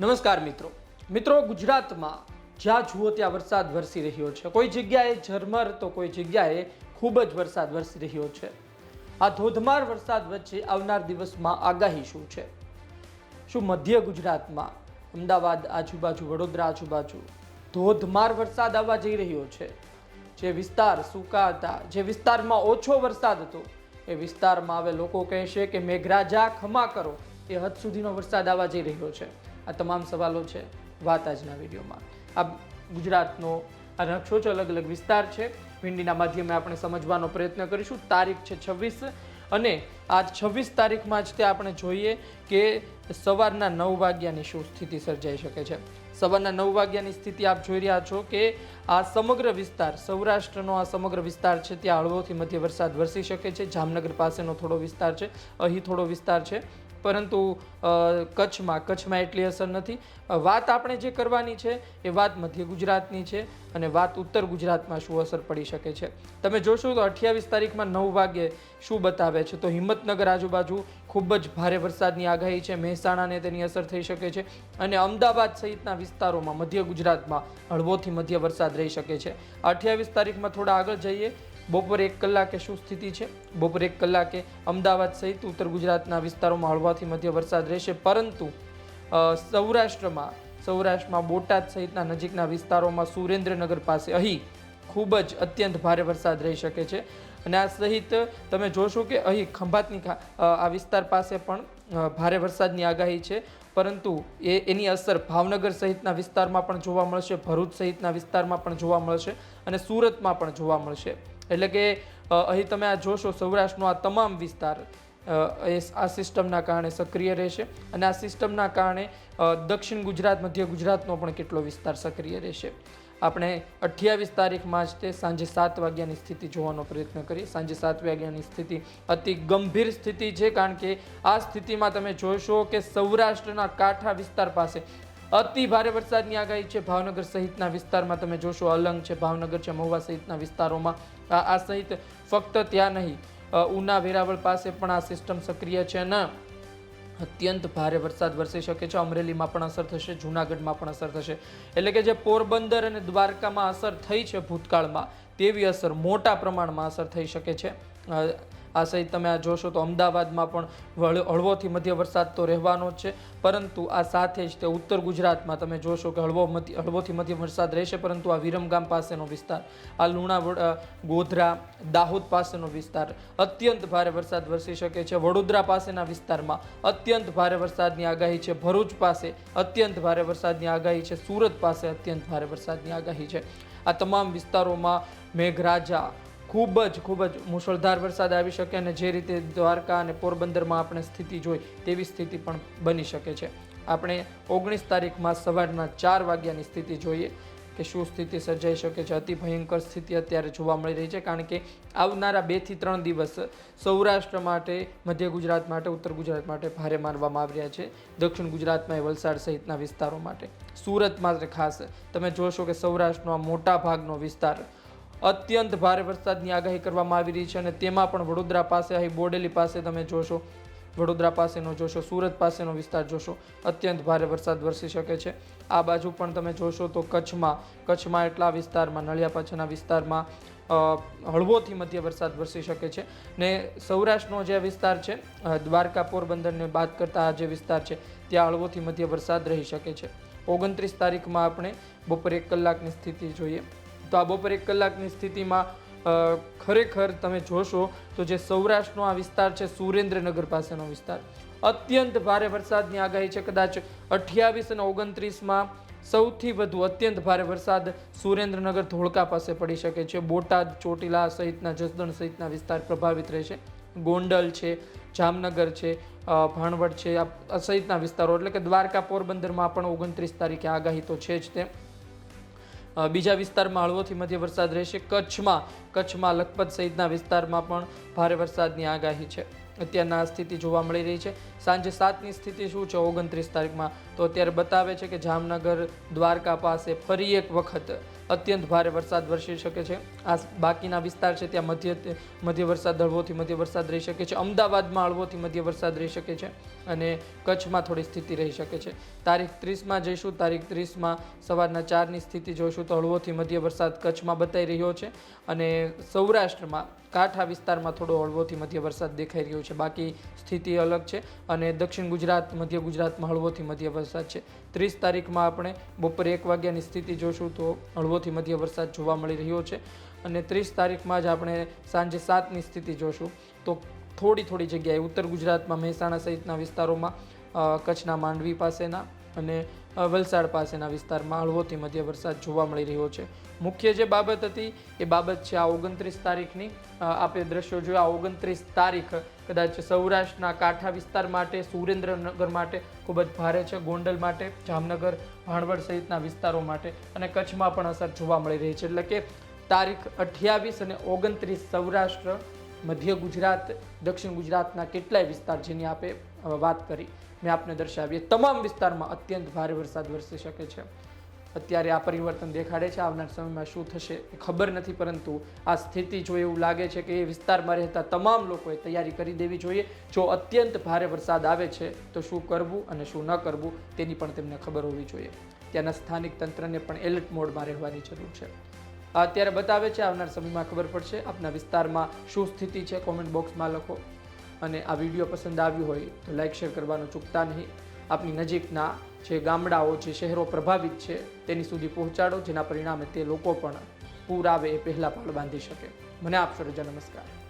નમસ્કાર મિત્રો. મિત્રો, ગુજરાતમાં જ્યાં જુઓ ત્યાં વરસાદ વરસી રહ્યો છે. કોઈ જગ્યાએ ઝરમર તો કોઈ જગ્યાએ ખૂબ જ વરસાદ વરસી રહ્યો છે. આ ધોધમાર વરસાદ વચ્ચે આવનાર દિવસમાં આગાહી શું છે? શું મધ્ય ગુજરાતમાં અમદાવાદ આજુબાજુ, વડોદરા આજુબાજુ ધોધમાર વરસાદ આવવા જઈ રહ્યો છે? જે વિસ્તાર સૂકા હતા, જે વિસ્તારમાં ઓછો વરસાદ હતો, એ વિસ્તારમાં હવે લોકો કહેશે કે મેઘરાજા ખમા કરો. એ હદ સુધીનો વરસાદ આવવા જઈ રહ્યો છે. આ તમામ સવાલો છે વાત આજના વિડીયોમાં. આ ગુજરાતનો આ નકશો છે અલગ અલગ વિસ્તાર છે. ભીંડીના માધ્યમે આપણે સમજવાનો પ્રયત્ન કરીશું. તારીખ છે છવ્વીસ અને આ છવ્વીસ તારીખમાં જ તે આપણે જોઈએ કે સવારના નવ વાગ્યાની શું સ્થિતિ સર્જાઈ શકે છે. સવારના નવ વાગ્યાની સ્થિતિ આપ જોઈ રહ્યા છો કે આ સમગ્ર વિસ્તાર, સૌરાષ્ટ્રનો આ સમગ્ર વિસ્તાર છે, ત્યાં હળવોથી મધ્ય વરસાદ વરસી શકે છે. જામનગર પાસેનો થોડો વિસ્તાર છે, અહીં થોડો વિસ્તાર છે. પરંતુ કચ્છમાં કચ્છમાં એટલી અસર નથી. વાત આપણે જે કરવાની છે એ વાત મધ્ય ગુજરાતની છે અને વાત ઉત્તર ગુજરાતમાં શું અસર પડી શકે છે. તમે જોશો તો અઠ્યાવીસ તારીખમાં નવ વાગે શું બતાવે છે? તો હિંમતનગર આજુબાજુ ખૂબ જ ભારે વરસાદની આગાહી છે. મહેસાણાને તેની અસર થઈ શકે છે અને અમદાવાદ સહિતના વિસ્તારોમાં, મધ્ય ગુજરાતમાં હળવોથી મધ્ય વરસાદ રહી શકે છે. અઠ્યાવીસ તારીખમાં થોડા આગળ જઈએ. બપોરે એક કલાકે શું સ્થિતિ છે? બપોરે એક કલાકે અમદાવાદ સહિત ઉત્તર ગુજરાતના વિસ્તારોમાં હળવાથી મધ્ય વરસાદ રહેશે. પરંતુ સૌરાષ્ટ્રમાં સૌરાષ્ટ્રમાં બોટાદ સહિતના નજીકના વિસ્તારોમાં સુરેન્દ્રનગર પાસે અહીં ખૂબ જ અત્યંત ભારે વરસાદ રહી શકે છે. અને આ સહિત તમે જોશો કે અહીં ખંભાતની આ વિસ્તાર પાસે પણ ભારે વરસાદની આગાહી છે. પરંતુ એ, એની અસર ભાવનગર સહિતના વિસ્તારમાં પણ જોવા મળશે, ભરૂચ સહિતના વિસ્તારમાં પણ જોવા મળશે અને સુરતમાં પણ જોવા મળશે. એટલે કે અહીં તમે આ જોશો સૌરાષ્ટ્રનો આ તમામ વિસ્તાર એ આ સિસ્ટમના કારણે સક્રિય રહેશે અને આ સિસ્ટમના કારણે દક્ષિણ ગુજરાત, મધ્ય ગુજરાતનો પણ કેટલો વિસ્તાર સક્રિય રહેશે. આપણે અઠ્યાવીસ તારીખમાં જ તે સાંજે સાત વાગ્યાની સ્થિતિ જોવાનો પ્રયત્ન કરીએ. સાંજે સાત વાગ્યાની સ્થિતિ અતિ ગંભીર સ્થિતિ છે, કારણ કે આ સ્થિતિમાં તમે જોશો કે સૌરાષ્ટ્રના કાંઠા વિસ્તાર પાસે અતિ ભારે વરસાદની આગાહી છે. ભાવનગર સહિતના વિસ્તારમાં તમે જોશો અલંગ છે. ભાવનગર છે, મહુવા સહિતના વિસ્તારોમાં આ સહિત ફક્ત ત્યાં નહીં ઉના વેરાવળ પાસે પણ આ સિસ્ટમ સક્રિય છે અને અત્યંત ભારે વરસાદ વરસી શકે છે. અમરેલીમાં પણ અસર થશે, જૂનાગઢમાં પણ અસર થશે. એટલે કે જે પોરબંદર અને દ્વારકામાં અસર થઈ છે ભૂતકાળમાં, તેવી અસર મોટા પ્રમાણમાં અસર થઈ શકે છે. આ સહિત તમે આ જોશો તો અમદાવાદમાં પણ હળવોથી મધ્ય વરસાદ તો રહેવાનો જ છે. પરંતુ આ સાથે જ તે ઉત્તર ગુજરાતમાં તમે જોશો કે હળવો હળવોથી મધ્ય વરસાદ રહેશે, પરંતુ આ વિરમગામ પાસેનો વિસ્તાર, આ લુણાવડ ગોધરા, દાહોદ પાસેનો વિસ્તાર અત્યંત ભારે વરસાદ વરસી શકે છે. વડોદરા પાસેના વિસ્તારમાં અત્યંત ભારે વરસાદની આગાહી છે. ભરૂચ પાસે અત્યંત ભારે વરસાદની આગાહી છે. સુરત પાસે અત્યંત ભારે વરસાદની આગાહી છે. આ તમામ વિસ્તારોમાં મેઘરાજા ખૂબ જ ખૂબ જ મુશળધાર વરસાદ આવી શકે અને જે રીતે દ્વારકા અને પોરબંદરમાં આપણે સ્થિતિ જોઈ તેવી સ્થિતિ પણ બની શકે છે. આપણે ઓગણીસ તારીખમાં સવારના ચાર વાગ્યાની સ્થિતિ જોઈએ કે શું સ્થિતિ સર્જાઈ શકે છે. અતિ ભયંકર સ્થિતિ અત્યારે જોવા મળી રહી છે કારણ કે આવનારા બેથી ત્રણ દિવસ સૌરાષ્ટ્ર માટે, મધ્ય ગુજરાત માટે, ઉત્તર ગુજરાત માટે ભારે માનવામાં આવી રહ્યા છે. દક્ષિણ ગુજરાતમાં વલસાડ સહિતના વિસ્તારો માટે. સુરત માટે ખાસ. તમે જોશો કે સૌરાષ્ટ્રનો આ મોટા ભાગનો વિસ્તાર અત્યંત ભારે વરસાદની આગાહી કરવામાં આવી રહી છે અને તેમાં પણ વડોદરા પાસે, અહીં બોડેલી પાસે તમે જોશો, વડોદરા પાસેનો જોશો, સુરત પાસેનો વિસ્તાર જોશો, અત્યંત ભારે વરસાદ વરસી શકે છે. આ બાજુ પણ તમે જોશો તો કચ્છમાં કચ્છમાં એટલા વિસ્તારમાં, નળિયા પાછળના વિસ્તારમાં હળવોથી મધ્ય વરસાદ વરસી શકે છે. ને સૌરાષ્ટ્રનો જે વિસ્તાર છે દ્વારકા પોરબંદરને બાદ કરતા આ જે વિસ્તાર છે, ત્યાં હળવોથી મધ્ય વરસાદ રહી શકે છે. ઓગણત્રીસ તારીખમાં આપણે બપોરે એક કલાકની સ્થિતિ જોઈએ. તો આ બપોર એક કલાકની સ્થિતિમાં ખરેખર તમે જોશો તો જે સૌરાષ્ટ્રનો આ વિસ્તાર છે, સુરેન્દ્રનગર પાસેનો વિસ્તાર, અત્યંત ભારે વરસાદની આગાહી છે. કદાચ અઠ્યાવીસ અને ઓગણત્રીસમાં સૌથી વધુ અત્યંત ભારે વરસાદ સુરેન્દ્રનગર ધોળકા પાસે પડી શકે છે. બોટાદ, ચોટીલા સહિતના, જસદણ સહિતના વિસ્તાર પ્રભાવિત રહેશે. ગોંડલ છે, જામનગર છે ભાણવડ છે, આ સહિતના વિસ્તારો. એટલે કે દ્વારકા પોરબંદરમાં પણ ઓગણત્રીસ તારીખે આગાહી તો છે જ તે. બીજા વિસ્તારમાં હળવોથી મધ્ય વરસાદ રહેશે. કચ્છમાં કચ્છમાં લખપત સહિતના વિસ્તારમાં પણ ભારે વરસાદની આગાહી છે. અત્યારના સ્થિતિ જોવા મળી રહી છે. સાંજે સાતની સ્થિતિ શું છે? ઓગણત્રીસ તારીખમાં. તો અત્યારે બતાવે છે કે જામનગર દ્વારકા પાસે ફરી એક વખત અત્યંત ભારે વરસાદ વરસી શકે છે. આ બાકીના વિસ્તાર છે ત્યાં મધ્ય મધ્ય વરસાદ હળવોથી મધ્ય વરસાદ રહી શકે છે. અમદાવાદમાં હળવોથી મધ્ય વરસાદ રહી શકે છે અને કચ્છમાં થોડી સ્થિતિ રહી શકે છે. તારીખ ત્રીસમાં જઈશું. તારીખ ત્રીસમાં સવારના ચારની સ્થિતિ જોઈશું તો હળવોથી મધ્ય વરસાદ કચ્છમાં બતાવી રહ્યો છે અને સૌરાષ્ટ્રમાં કાંઠા વિસ્તારમાં થોડો હળવોથી મધ્ય વરસાદ દેખાઈ રહ્યો છે. બાકી સ્થિતિ અલગ છે અને દક્ષિણ ગુજરાત, મધ્ય ગુજરાતમાં હળવોથી મધ્ય વરસાદ છે. ત્રીસ તારીખમાં આપણે બપોરે એક વાગ્યાની સ્થિતિ જોશું તો હળવોથી મધ્ય વરસાદ જોવા મળી રહ્યો છે. અને ત્રીસ તારીખમાં જ આપણે સાંજે સાતની સ્થિતિ જોશું. તો થોડી થોડી જગ્યાએ ઉત્તર ગુજરાતમાં, મહેસાણા સહિતના વિસ્તારોમાં કચ્છના માંડવી પાસેના અને વલસાડ પાસેના વિસ્તારમાં હળવોથી મધ્ય વરસાદ જોવા મળી રહ્યો છે. મુખ્ય જે બાબત હતી, એ બાબત છે આ ઓગણત્રીસ તારીખની. આપણે દ્રશ્યો જોયા ઓગણત્રીસ તારીખ કદાચ સૌરાષ્ટ્રના કાંઠા વિસ્તાર માટે, સુરેન્દ્રનગર માટે ખૂબ જ ભારે છે, ગોંડલ માટે, જામનગર, ભાણવડ સહિતના વિસ્તારો માટે અને કચ્છમાં પણ અસર જોવા મળી રહી છે. એટલે કે તારીખ અઠ્યાવીસ અને ઓગણત્રીસ સૌરાષ્ટ્ર, મધ્ય ગુજરાત, દક્ષિણ ગુજરાતના કેટલાય વિસ્તાર જેની આપણે વાત કરી. મેં આપને દર્શાવીએ. તમામ વિસ્તારમાં અત્યંત ભારે વરસાદ વરસી શકે છે. અત્યારે આ પરિવર્તન દેખાડે છે. આવનાર સમયમાં શું થશે એ ખબર નથી, પરંતુ આ સ્થિતિ જો એવું લાગે છે કે એ વિસ્તારમાં રહેતા તમામ લોકોએ તૈયારી કરી દેવી જોઈએ. જો અત્યંત ભારે વરસાદ આવે છે, તો શું કરવું અને શું ન કરવું તેની પણ તેમને ખબર હોવી જોઈએ. ત્યાંના સ્થાનિક તંત્રને પણ એલર્ટ મોડમાં રહેવાની જરૂર છે. અત્યારે બતાવે છે. આવનાર સમયમાં ખબર પડશે. આપના વિસ્તારમાં શું સ્થિતિ છે? કોમેન્ટ બોક્સમાં લખો. અને આ વીડિયો પસંદ આવ્યો હોય તો લાઇક શેર કરવાનું ચૂકતા નહીં. આપની નજીકના જે ગામડાઓ, જે શહેરો પ્રભાવિત છે, તેની સુધી પહોંચાડો, જેના પરિણામે તે લોકો પણ પૂર આવે એ પહેલાં પાળ બાંધી શકે. મને આપશો રજા નમસ્કાર.